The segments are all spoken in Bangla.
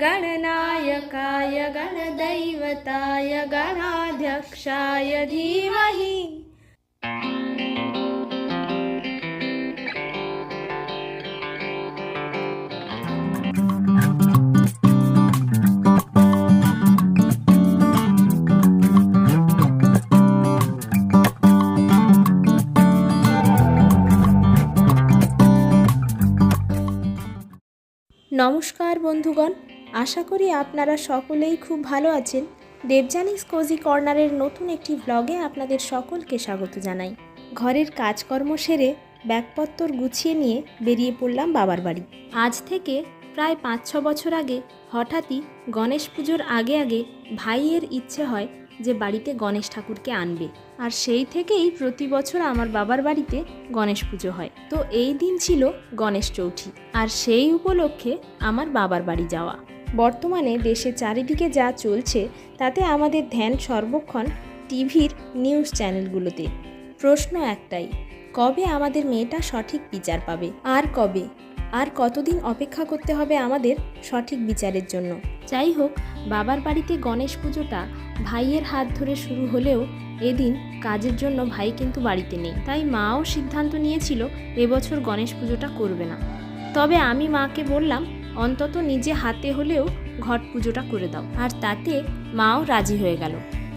गणनायकाय गणदैवताय गणाध्यक्षाय धीमहि নমস্কার বন্ধুগণ আশা করি আপনারা সকলেই খুব ভালো আছেন। দেবজানিস কোজি কর্নারের নতুন একটি ব্লগে আপনাদের সকলকে স্বাগত জানাই। ঘরের কাজকর্ম সেরে ব্যাগপত্তর গুছিয়ে নিয়ে বেরিয়ে পড়লাম বাবার বাড়ি। আজ থেকে প্রায় পাঁচ ছ বছর আগে হঠাৎই গণেশ পুজোর আগে আগে ভাইয়ের ইচ্ছে হয় যে বাড়িতে গণেশ ঠাকুরকে আনবে। আর সেই থেকেই প্রতি বছর আমার বাবার বাড়িতে গণেশ পুজো হয়। তো এই দিন ছিল গণেশ চৌঠি। আর সেই উপলক্ষে আমার বাবার বাড়ি যাওয়া। বর্তমানে দেশে চারিদিকে যা চলছে, তাতে আমাদের ধ্যান সর্বক্ষণ টিভির নিউজ চ্যানেলগুলোতে। প্রশ্ন একটাই, কবে আমাদের মেয়েটা সঠিক বিচার পাবে? আর কবে? আর কতদিন অপেক্ষা করতে হবে আমাদের সঠিক বিচারের জন্য? যাই হোক, বাবার বাড়িতে গণেশ পুজোটা ভাইয়ের হাত ধরে শুরু হলেও এদিন কাজের জন্য ভাই কিন্তু বাড়িতে নেই। তাই মাও সিদ্ধান্ত নিয়েছিল, এবছর গণেশ পুজোটা করবে না। তবে আমি মাকে বললাম অন্তত নিজে হাতে হলেও ঘট পুজোটা করে দাও। আর তাতে মাও রাজি হয়ে গেল।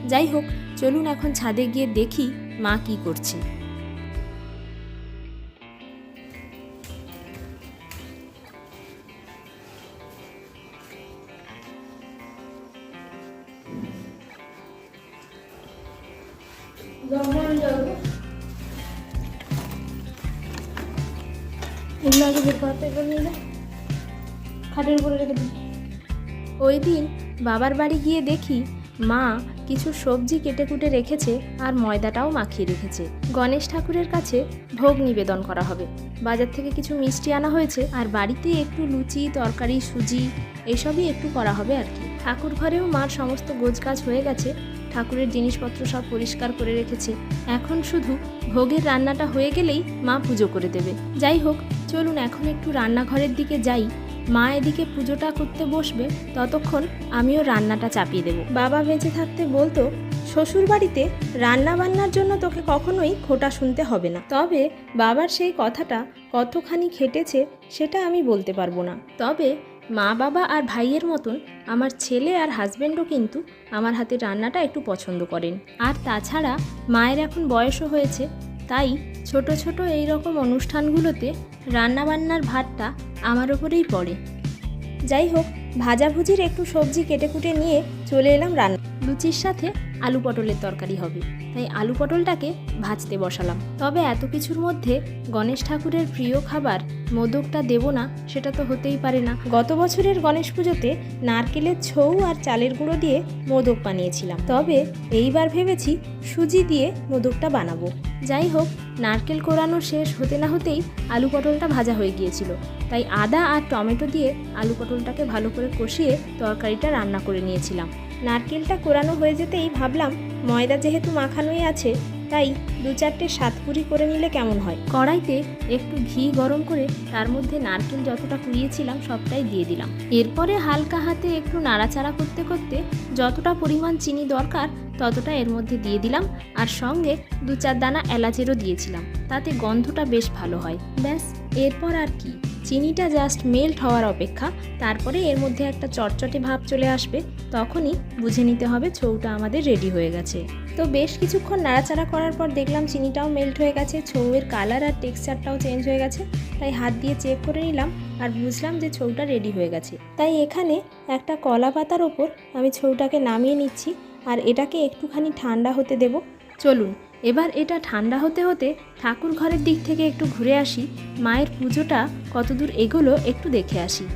যাই হোক, চলুন এখন ছাদে গিয়ে দেখি মা কি করছে। এগুলো আগে বের। খাটের উপরে রেখে দিই। ওই দিন বাবার বাড়ি গিয়ে দেখি মা কিছু সবজি কেটে কুটে রেখেছে আর ময়দাটাও মাখিয়ে রেখেছে। গণেশ ঠাকুরের কাছে ভোগ নিবেদন করা হবে। বাজার থেকে কিছু মিষ্টি আনা হয়েছে আর বাড়িতে একটু লুচি, তরকারি, সুজি এসবই একটু করা হবে আর কি। ঠাকুর ঘরেও মার সমস্ত গোছগাছ হয়ে গেছে। ঠাকুরের জিনিসপত্র সব পরিষ্কার করে রেখেছে। এখন শুধু ভোগের রান্নাটা হয়ে গেলেই মা পুজো করে দেবে। যাই হোক, চলুন এখন একটু রান্নাঘরের দিকে যাই। মা এদিকে পুজোটা করতে বসবে, ততক্ষণ আমিও রান্নাটা চাপিয়ে দেব। বাবা বেঁচে থাকতে বলতো শ্বশুর বাড়িতে রান্না বান্নার জন্য তোকে কখনোই খোটা শুনতে হবে না। তবে বাবার সেই কথাটা কতখানি খেটেছে সেটা আমি বলতে পারব না। তবে মা বাবা আর ভাইয়ের মতন আমার ছেলে আর হাজব্যান্ডও কিন্তু আমার হাতের রান্নাটা একটু পছন্দ করেন। আর তাছাড়া মায়ের এখন বয়সও হয়েছে তাই ছোট ছোট এই রকম অনুষ্ঠানগুলোতে রান্নাবান্নার ভাতটা আমার ওপরেই পড়ে। যাই হোক, ভাজাভুজির একটু সবজি কেটে কুটে নিয়ে চলে এলাম রান্না লুচির সাথে আলু পটলের তরকারি হবে। তাই আলু পটলটাকে ভাজতে বসালাম। তবে এত কিছুর মধ্যে গণেশ ঠাকুরের প্রিয় খাবার মোদকটা দেব না, সেটা তো হতেই পারে না। গত বছরের গণেশ পুজোতে নারকেলের ছৌ আর চালের গুঁড়ো দিয়ে মোদক বানিয়েছিলাম। তবে এইবার ভেবেছি সুজি দিয়ে মোদকটা বানাবো। যাই হোক নারকেল কোরানো শেষ হতে না হতেই আলু পটলটা ভাজা হয়ে গিয়েছিল। তাই আদা আর টমেটো দিয়ে আলু পটলটাকে ভালো করে কষিয়ে তরকারিটা রান্না করে নিয়েছিলাম। নারকেলটা কোরানো হয়ে যেতেই ভাবলাম, ময়দা যেহেতু মাখানোই আছে, তাই দু চারটে সাতপুরি করে নিলে কেমন হয়? কড়াইতে একটু ঘি গরম করে তার মধ্যে নারকেল যতটা কুড়িয়েছিলাম সবটাই দিয়ে দিলাম। এরপরে হালকা হাতে একটু নাড়াচাড়া করতে করতে যতটা পরিমাণ চিনি দরকার ততটা এর মধ্যে দিয়ে দিলাম আর সঙ্গে দু চার দানা এলাচেরও দিয়েছিলাম। তাতে গন্ধটা বেশ ভালো হয়। ব্যাস, এরপর আর কি। চিনিটা জাস্ট মেল্ট হওয়ার অপেক্ষা। তারপরে এর মধ্যে একটা চটচটে ভাব চলে আসবে। তখনই বুঝে নিতে হবে ছৌটা আমাদের রেডি হয়ে গেছে। তো বেশ কিছুক্ষণ নাড়াচাড়া করার পর দেখলাম চিনিটাও মেল্ট হয়ে গেছে। ছৌয়ের কালার আর টেক্সচারটাও চেঞ্জ হয়ে গেছে। তাই হাত দিয়ে চেক করে নিলাম আর বুঝলাম যে ছৌটা রেডি হয়ে গেছে। তাই এখানে একটা কলা পাতার ওপর আমি ছৌটাকে নামিয়ে নিচ্ছি। আর এটাকে একটুখানি ঠান্ডা হতে দেব। চলুন, এবার এটা ঠান্ডা হতে হতে ঠাকুর ঘরের দিক থেকে একটু ঘুরে আসি। মায়ের পুজোটা কতদূর এগোলো একটু দেখে আসি।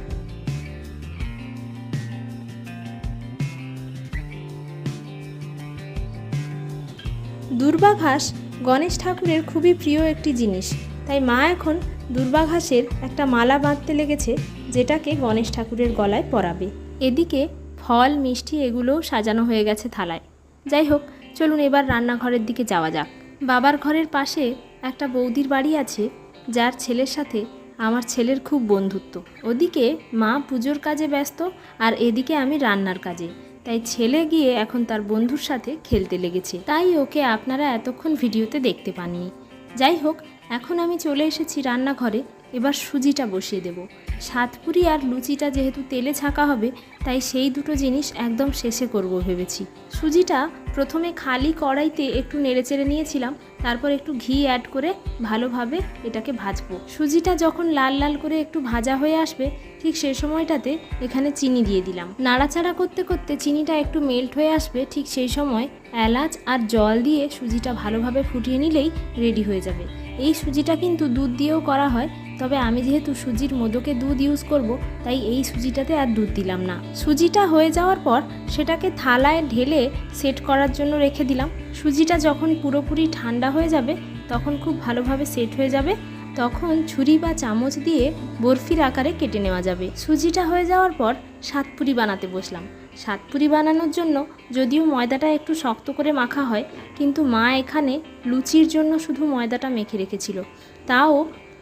দুর্বাঘাস গণেশ ঠাকুরের খুবই প্রিয় একটি জিনিস। তাই মা এখন দুর্বাঘাসের একটা মালা বাঁধতে লেগেছে, যেটাকে গণেশ ঠাকুরের গলায় পরাবে। এদিকে ফল, মিষ্টি এগুলোও সাজানো হয়ে গেছে থালায়। যাই হোক, চলুন এবার রান্নাঘরের দিকে যাওয়া যাক। বাবার ঘরের পাশে একটা বৌদির বাড়ি আছে, যার ছেলের সাথে আমার ছেলের খুব বন্ধুত্ব। ওদিকে মা পুজোর কাজে ব্যস্ত আর এদিকে আমি রান্নার কাজে। তাই ছেলে গিয়ে এখন তার বন্ধুর সাথে খেলতে লেগেছে। তাই ওকে আপনারা এতক্ষণ ভিডিওতে দেখতে পাননি। যাই হোক, এখন আমি চলে এসেছি রান্নাঘরে। এবার সুজিটা বসিয়ে দেব। সাতপুরি আর লুচিটা যেহেতু তেলে ছাকা হবে, তাই সেই দুটো জিনিস একদম শেষে করব ভেবেছি। সুজিটা প্রথমে খালি কড়াইতে একটু নেড়েচেড়ে নিয়েছিলাম, তারপর একটু ঘি অ্যাড করে ভালোভাবে এটাকে ভাজবো। সুজিটা যখন লাল লাল করে একটু ভাজা হয়ে আসবে, ঠিক সেই সময়টাতে এখানে চিনি দিয়ে দিলাম। নাড়াচাড়া করতে করতে চিনিটা একটু মেল্ট হয়ে আসবে, ঠিক সেই সময় এলাচ আর জল দিয়ে সুজিটা ভালোভাবে ফুটিয়ে নিলেই রেডি হয়ে যাবে। এই সুজিটা কিন্তু দুধ দিয়েও করা হয় তবে আমি যেহেতু সুজির মোদকে দুধ ইউজ করব, তাই এই সুজিটাতে আর দুধ দিলাম না। সুজিটা হয়ে যাওয়ার পর সেটাকে থালায় ঢেলে সেট করার জন্য রেখে দিলাম। সুজিটা যখন পুরোপুরি ঠান্ডা হয়ে যাবে, তখন খুব ভালোভাবে সেট হয়ে যাবে। তখন ছুরি বা চামচ দিয়ে বরফির আকারে কেটে নেওয়া যাবে। সুজিটা হয়ে যাওয়ার পর সাতপুরি বানাতে বসলাম। সাতপুরি বানানোর জন্য যদিও ময়দাটা একটু শক্ত করে মাখা হয়, কিন্তু মা এখানে লুচির জন্য শুধু ময়দাটা মেখে রেখেছিল। তাও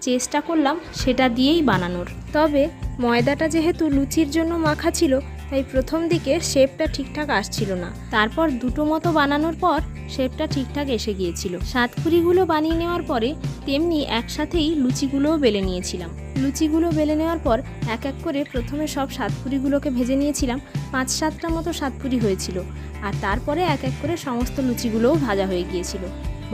চেষ্টা করলাম সেটা দিয়েই বানানোর। তবে ময়দাটা যেহেতু লুচির জন্য মাখা ছিল, তাই প্রথম দিকে শেপটা ঠিকঠাক আসছিল না। তারপর দুটো মতো বানানোর পর শেপটা ঠিকঠাক এসে গিয়েছিল। সাতপুরিগুলো বানিয়ে নেওয়ার পরে তেমনি একসাথেই লুচিগুলোও বেলে নিয়েছিলাম। লুচিগুলো বেলে নেওয়ার পর এক এক করে প্রথমে সব সাতপুরিগুলোকে ভেজে নিয়েছিলাম। পাঁচ সাতটা মতো সাতপুরি হয়েছিল। আর তারপরে এক এক করে সমস্ত লুচিগুলোও ভাজা হয়ে গিয়েছিল।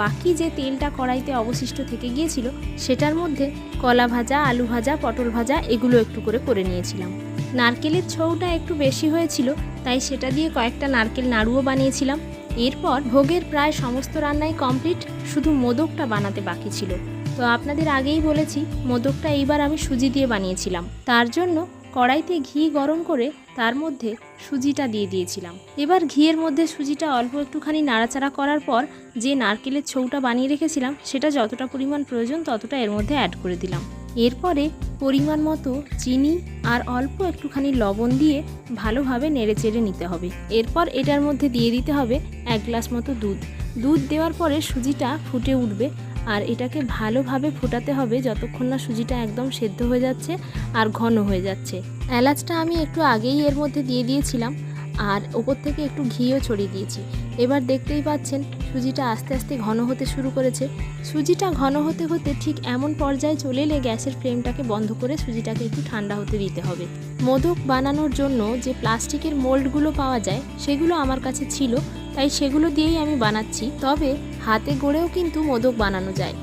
বাকি যে তেলটা কড়াইতে অবশিষ্ট থেকে গিয়েছিল, সেটার মধ্যে কলা ভাজা, আলু ভাজা, পটল ভাজা, এগুলো একটু করে করে নিয়েছিলাম। নারকেলের ছৌটা একটু বেশি হয়েছিল, তাই সেটা দিয়ে কয়েকটা নারকেল নাড়ুও বানিয়েছিলাম। এরপর ভোগের প্রায় সমস্ত রান্নাই কমপ্লিট, শুধু মোদকটা বানাতে বাকি ছিল। তো আপনাদের আগেই বলেছি, মোদকটা এইবার আমি সুজি দিয়ে বানিয়েছিলাম। তার জন্য কড়াইতে ঘি গরম করে তার মধ্যে সুজিটা দিয়ে দিয়েছিলাম। এবার ঘিয়ের মধ্যে সুজিটা অল্প একটুখানি নাড়াচাড়া করার পর যে নারকেলের ছৌটা বানিয়ে রেখেছিলাম, সেটা যতটা পরিমাণ প্রয়োজন ততটা এর মধ্যে অ্যাড করে দিলাম। এরপরে পরিমাণ মতো চিনি আর অল্প একটুখানি লবণ দিয়ে ভালোভাবে নেড়েচেড়ে নিতে হবে। এরপর এটার মধ্যে দিয়ে দিতে হবে এক গ্লাস মতো দুধ। দুধ দেওয়ার পরে সুজিটা ফুটে উঠবে। আর এটাকে ভালোভাবে ফোটাতে হবে যতক্ষণ না সুজিটা একদম সেদ্ধ হয়ে যাচ্ছে আর ঘন হয়ে যাচ্ছে। এলাচটা আমি একটু আগেই এর মধ্যে দিয়ে দিয়েছিলাম আর ওপর থেকে একটু ঘিও ছড়িয়ে দিয়েছি। এবার দেখতেই পাচ্ছেন সুজিটা আস্তে আস্তে ঘন হতে শুরু করেছে। সুজিটা ঘন হতে হতে ঠিক এমন পর্যায়ে চলে এলে গ্যাসের ফ্লেমটাকে বন্ধ করে সুজিটাকে একটু ঠান্ডা হতে দিতে হবে। মোদক বানানোর জন্য যে প্লাস্টিকের মোল্ডগুলো পাওয়া যায় সেগুলো আমার কাছে ছিল তাই সেগুলো দিয়েই আমি বানাচ্ছি। তবে হাতে গড়েও কিন্তু মোদক বানানো যায়।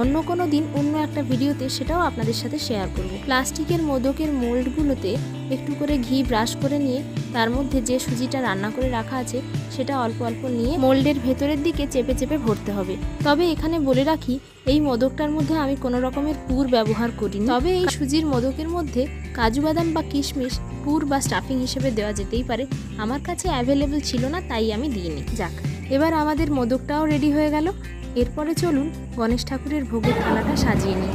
অন্য কোনো দিন অন্য একটা ভিডিওতে সেটাও আপনাদের সাথে শেয়ার করব। প্লাস্টিকের মোদকের মোল্ডগুলোতে একটু করে ঘি ব্রাশ করে নিয়ে তার মধ্যে যে সুজিটা রান্না করে রাখা আছে সেটা অল্প অল্প নিয়ে মোল্ডের ভেতরের দিকে চেপে চেপে ভরতে হবে। তবে এখানে বলে রাখি, এই মোদকটার মধ্যে আমি কোনো রকমের পুর ব্যবহার করি তবে এই সুজির মোদকের মধ্যে কাজু বাদাম বা কিশমিশ পুর বা স্টাফিং হিসেবে দেওয়া যেতেই পারে। আমার কাছে অ্যাভেলেবেল ছিল না, তাই আমি দিইনি। যাক, এবার আমাদের মোদকটাও রেডি হয়ে গেল। এরপরে চলুন গণেশ ঠাকুরের ভোগের থালাটা সাজিয়ে নিই।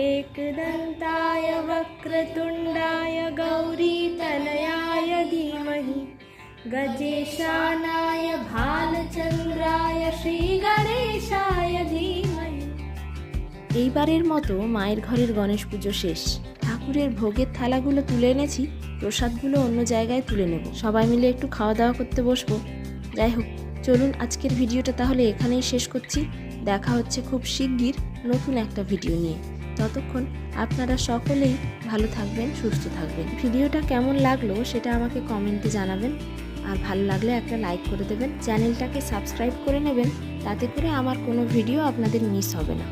एकदन्ताय वक्रतुण्डाय गौरीतनयाय धीमहि गजेशानाय भालचन्द्राय শ্রীগণেশায় ধীমহি এইবারের মতো মায়ের ঘরের গণেশ পুজো শেষ ঠাকুরের ভোগের থালাগুলো তুলে এনেছি প্রসাদগুলো অন্য জায়গায় তুলে নেব সবাই মিলে একটু খাওয়া দাওয়া করতে বসবো যাই হোক চলুন আজকের ভিডিওটা তাহলে এখানেই শেষ করছি দেখা হচ্ছে খুব শিগগির নতুন একটা ভিডিও নিয়ে ততক্ষণ আপনারা সকলেই ভালো থাকবেন, সুস্থ থাকবেন। ভিডিওটা কেমন লাগল সেটা আমাকে কমেন্টে জানাবেন। আর ভালো লাগলে একটা লাইক করে দেবেন। চ্যানেলটাকে সাবস্ক্রাইব করে নেবেন। তাতে করে আমার কোনো ভিডিও আপনাদের মিস হবে না।